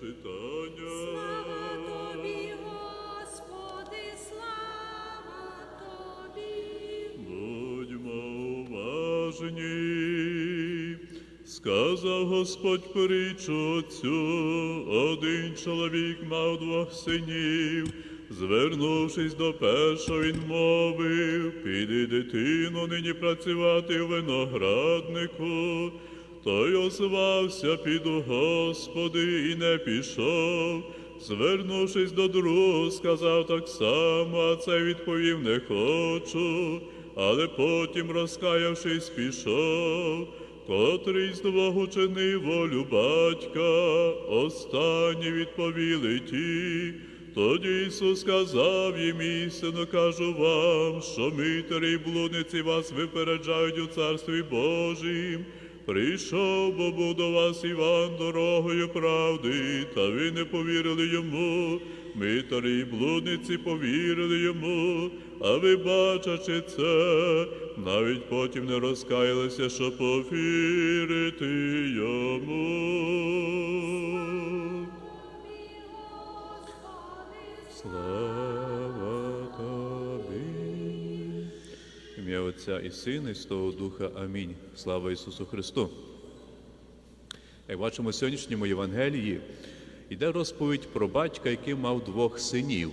читання. Слава тобі, Господи, слава тобі. Будьмо уважні. Сказав Господь притчу цю, один чоловік мав двох синів. Звернувшись до першого, він мовив, піди дитину нині працювати в винограднику. Той озвався, піду, Господи, і не пішов. Звернувшись до другого, сказав так само, а цей відповів не хочу, але потім, розкаявшись, пішов. Котрий з двох учинив волю батька, останні відповіли ті. Тоді Ісус сказав їм істину, кажу вам, що митарі й блудниці вас випереджають у Царстві Божім. Прийшов, бо до вас Іван дорогою правди, та ви не повірили йому. Митарі й блудниці повірили йому, а ви, бачачи це, навіть потім не розкаялися, що повірити йому. Слава Ім'я Отця і Сина, і Святого Духа. Амінь. Слава Ісусу Христу. Як бачимо в сьогоднішньому Євангелії, йде розповідь про батька, який мав двох синів.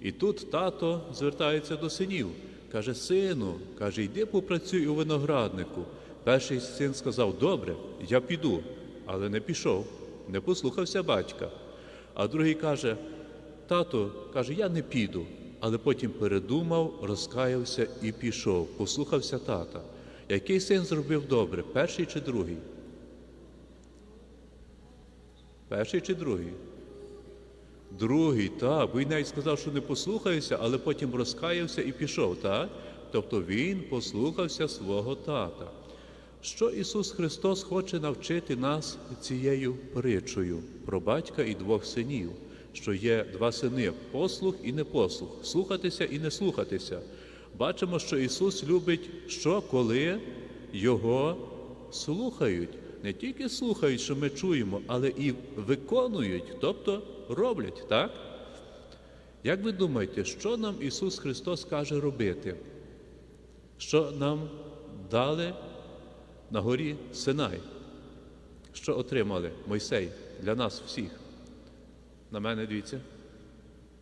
І тут тато звертається до синів. Каже, сину, каже, йди попрацюй у винограднику. Перший син сказав, добре, я піду, але не пішов, не послухався батька. А другий каже, тато, каже, я не піду, але потім передумав, розкаявся і пішов, послухався тата. Який син зробив добре, перший чи другий? Перший чи другий? Другий, так, бо він навіть сказав, що не послухається, але потім розкаявся і пішов, так? Тобто він послухався свого тата. Що Ісус Христос хоче навчити нас цією притчою про батька і двох синів, що є два сини послух і непослух, слухатися і не слухатися. Бачимо, що Ісус любить, що коли Його слухають. Не тільки слухають, що ми чуємо, але і виконують, тобто роблять, так? Як ви думаєте, що нам Ісус Христос каже робити? Що нам дали на горі Синай? Що отримали Мойсей для нас всіх? На мене дивіться.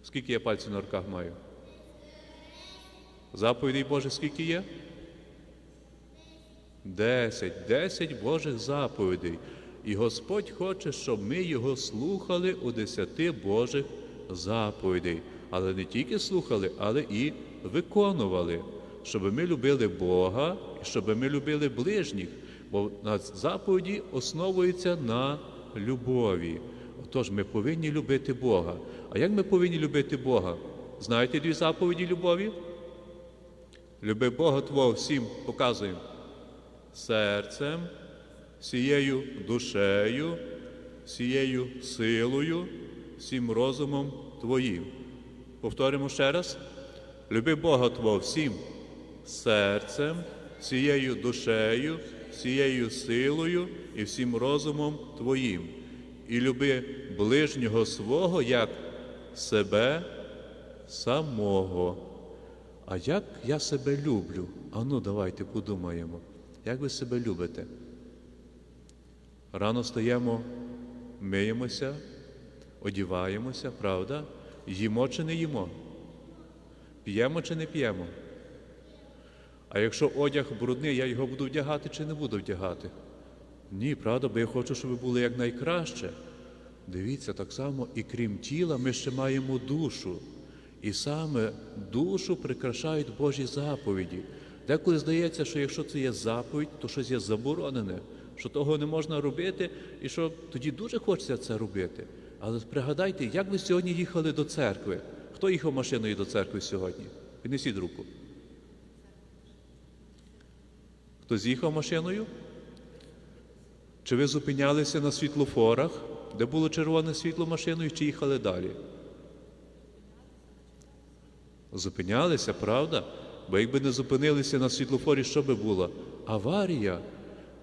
Скільки я пальців на руках маю? Заповідей Боже, скільки є? Десять, десять Божих заповідей. І Господь хоче, щоб ми його слухали у десяти Божих заповідей. Але не тільки слухали, але і виконували, щоб ми любили Бога і щоб ми любили ближніх, бо на заповіді основується на любові. Отож, ми повинні любити Бога. А як ми повинні любити Бога? Знаєте дві заповіді любові? Люби Бога Твого всім показуємо серцем, всією душею, всією силою, всім розумом Твоїм. Повторимо ще раз. Люби Бога Твого всім серцем, всією душею, всією силою і всім розумом Твоїм. І люби ближнього свого як себе самого. А як я себе люблю? Ану, давайте подумаємо. Як ви себе любите? Рано стаємо, миємося, одіваємося, правда? Їмо чи не їмо? П'ємо чи не п'ємо? А якщо одяг брудний, я його буду вдягати чи не буду вдягати? Ні, правда, бо я хочу, щоб ви були якнайкраще. Дивіться, так само і крім тіла, ми ще маємо душу. І саме душу прикрашають Божі заповіді. Деколи здається, що якщо це є заповідь, то щось є заборонене, що того не можна робити, і що тоді дуже хочеться це робити. Але пригадайте, як ви сьогодні їхали до церкви? Хто їхав машиною до церкви сьогодні? Піднесіть руку. Хто з'їхав машиною? Чи ви зупинялися на світлофорах, де було червоне світло машиною, чи їхали далі? Зупинялися, правда? Бо якби не зупинилися на світлофорі, що би було? Аварія.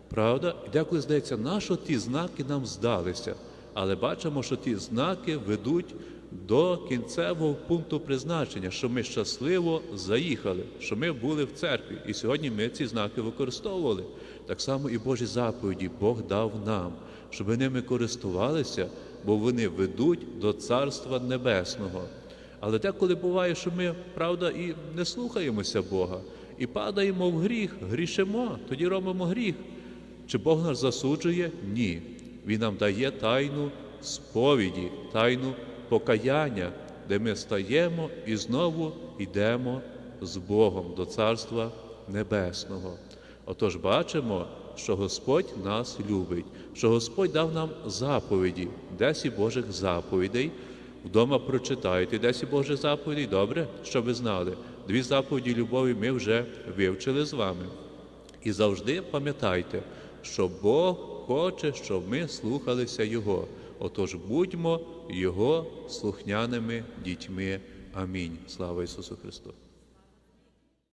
Правда? І деколи здається, на що ті знаки нам здалися? Але бачимо, що ті знаки ведуть до кінцевого пункту призначення, що ми щасливо заїхали, що ми були в церкві, і сьогодні ми ці знаки використовували. Так само і Божі заповіді Бог дав нам, щоб ними користувалися, бо вони ведуть до Царства Небесного. Але деколи буває, що ми, правда, і не слухаємося Бога, і падаємо в гріх, грішимо, тоді робимо гріх. Чи Бог нас засуджує? Ні. Він нам дає тайну сповіді, тайну покаяння, де ми стаємо і знову йдемо з Богом до Царства Небесного. Отож бачимо, що Господь нас любить, що Господь дав нам заповіді, десять Божих заповідей. Вдома прочитайте десять Божих заповідей, добре, щоб ви знали. Дві заповіді любові ми вже вивчили з вами. І завжди пам'ятайте, що Бог хоче, щоб ми слухалися Його. Отож будьмо Його слухняними дітьми. Амінь. Слава Ісусу Христу!